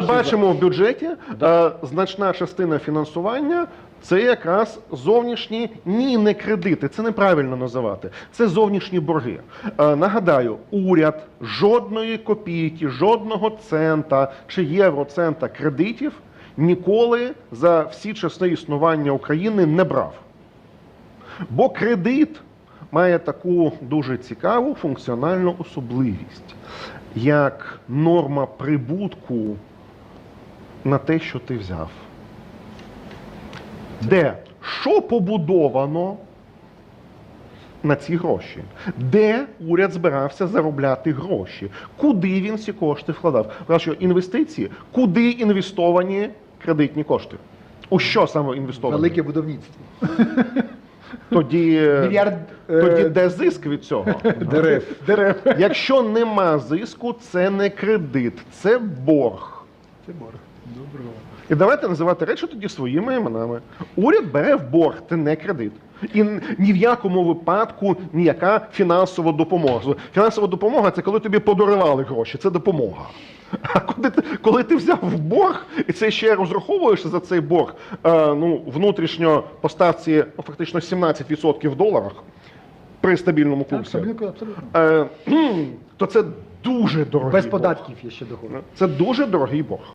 ми бачимо в бюджеті, е, значна частина фінансування це якраз зовнішні ні, не кредити. Це неправильно називати. Це зовнішні борги. Е, нагадаю, уряд жодної копійки, жодного цента чи євроцента кредитів ніколи за всі часи існування України не брав. Бо кредит має таку дуже цікаву функціональну особливість, як норма прибутку на те, що ти взяв. Де що побудовано на ці гроші? Де уряд збирався заробляти гроші? Куди він ці кошти вкладав? Враз, інвестиції, куди інвестовані кредитні кошти? У що саме інвестовані? Велике будівництво. Тоді, Мільярд е, де зиск від цього? дерев. Дерев. Якщо нема зиску, це не кредит, це борг. Це борг. Доброго. І давайте називати речі тоді своїми іменами. Уряд бере в борг, це не кредит. І ні в якому випадку ніяка фінансова допомога. Фінансова допомога це коли тобі подарували гроші, це допомога. А коли ти, коли ти взяв в борг, і це ще розраховуєшся за цей борг, е, ну, внутрішньо по ставці ну, фактично 17% в доларах при стабільному курсі, стабільно, абсолютно. е, то це дуже дорогий Без борг. податків є ще доходи. Це дуже дорогий борг.